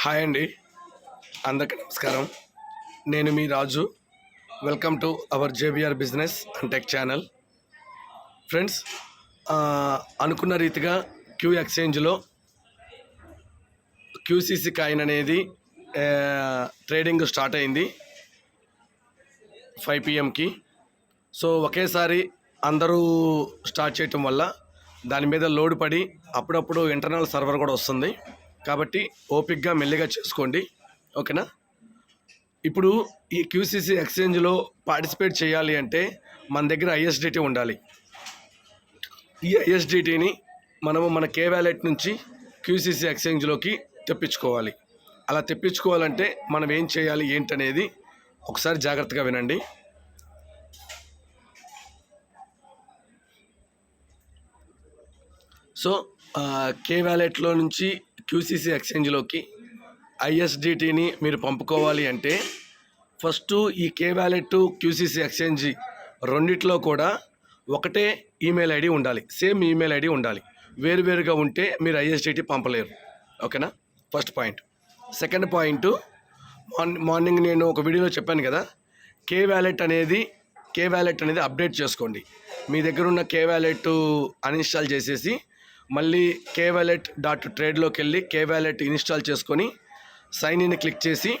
Hi అండి. అందరికీ నమస్కారం. నేను మీ Raju. Welcome to our JBR business and tech channel friends అనుకున్న రీతిగా క్యూ ఎక్స్చేంజ్లో క్యూసీసీ కాయిన్ అనేది ట్రేడింగ్ స్టార్ట్ అయింది. ఫైవ్ పిఎంకి సో ఒకేసారి అందరూ స్టార్ట్ చేయటం వల్ల దాని మీద లోడ్ పడి అప్పుడప్పుడు ఇంటర్నల్ సర్వర్ కూడా వస్తుంది. కాబట్టి ఓపిక్గా మెల్లిగా చేసుకోండి. ఓకేనా? ఇప్పుడు ఈ క్యూసీసీ ఎక్స్చేంజ్లో పార్టిసిపేట్ చేయాలి అంటే మన దగ్గర ఐఎస్డిటీ ఉండాలి. ఈ ఐఎస్డిటీని మనము మన కే వ్యాలెట్ నుంచి క్యూసీసీ ఎక్స్చేంజ్లోకి తెప్పించుకోవాలి. అలా తెప్పించుకోవాలంటే మనం ఏం చేయాలి ఏంటనేది ఒకసారి జాగ్రత్తగా వినండి. సో కే వ్యాలెట్లో నుంచి క్యూసీసీ ఎక్స్చేంజ్లోకి ఐఎస్డిటీని మీరు పంపుకోవాలి అంటే ఫస్ట్ ఈ కే వ్యాలెట్ క్యూసీసీ ఎక్స్చేంజ్ రెండిట్లో కూడా ఒకటే ఈమెయిల్ ఐడి ఉండాలి. సేమ్ ఈమెయిల్ ఐడి ఉండాలి. వేరువేరుగా ఉంటే మీరు ఐఎస్డిటీ పంపలేరు. ఓకేనా? First point. Second point morning morning నేను ఒక వీడియోలో చెప్పాను కదా కే వ్యాలెట్ అనేది కే వ్యాలెట్ అనేది అప్డేట్ చేసుకోండి. మీ దగ్గర ఉన్న కే వ్యాలెట్ అన్ఇన్స్టాల్ చేసేసి మళ్ళీ కే వ్యాలెట్ డాట్ ట్రేడ్లోకి వెళ్ళి కే వ్యాలెట్ ఇన్స్టాల్ చేసుకొని సైన్ ఇన్ క్లిక్ చేసి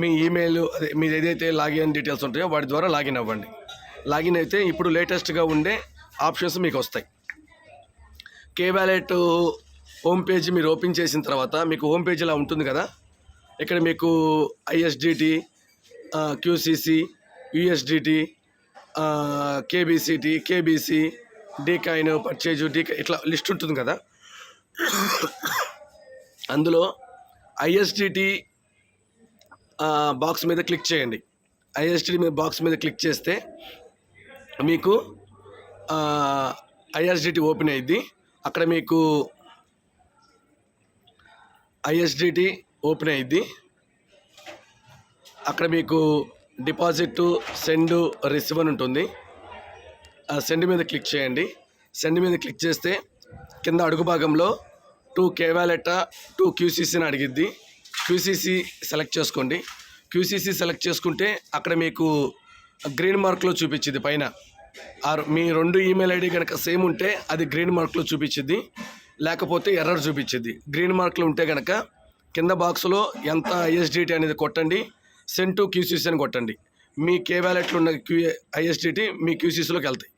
మీ ఈమెయిల్ అదే మీది ఏదైతే లాగిన్ డీటెయిల్స్ ఉంటాయో వాటి ద్వారా లాగిన్ అవ్వండి. లాగిన్ అయితే ఇప్పుడు లేటెస్ట్గా ఉండే ఆప్షన్స్ మీకు వస్తాయి. కే వ్యాలెట్ హోమ్ పేజ్ మీరు ఓపెన్ చేసిన తర్వాత మీకు హోమ్ పేజ్ ఇలా ఉంటుంది కదా? ఇక్కడ మీకు ISDT QCC USDT KBCT KBC DCoin purchase డీకా ఇట్లా లిస్ట్ ఉంటుంది కదా. అందులో ఐఎస్డిటి బాక్స్ మీద క్లిక్ చేయండి. ఐఎస్డిటి మీద బాక్స్ మీద క్లిక్ చేస్తే మీకు ఐఎస్డిటి ఓపెన్ అయ్యింది అక్కడ మీకు ఐఎస్డిటి ఓపెన్ అయ్యింది అక్కడ మీకు డిపాజిట్ సెండ్ రిసీవ్ అని ఉంటుంది. సెండ్ మీద క్లిక్ చేయండి. సెండ్ మీద క్లిక్ చేస్తే కింద అడుగు భాగంలో టూ కే వ్యాలెటా టూ క్యూసీసీని అడిగిద్ది. క్యూసీసీ సెలెక్ట్ చేసుకోండి. క్యూసీసీ సెలెక్ట్ చేసుకుంటే అక్కడ మీకు గ్రీన్ మార్క్లో చూపించింది పైన. ఆ మీ రెండు ఈమెయిల్ ఐడి కనుక సేమ్ ఉంటే అది గ్రీన్ మార్క్లో చూపించింది. లేకపోతే ఎర్రర్ చూపించింది. గ్రీన్ మార్క్లో ఉంటే కనుక కింద బాక్స్లో ఎంత ఐఎస్డిటీ అనేది కొట్టండి. సెంటు టు క్యూసీసీ అని కొట్టండి. మీ కే వ్యాలెట్లు ఉన్న క్యూ ఐఎస్డిటీ మీ క్యూసీసీలోకి వెళ్తాయి.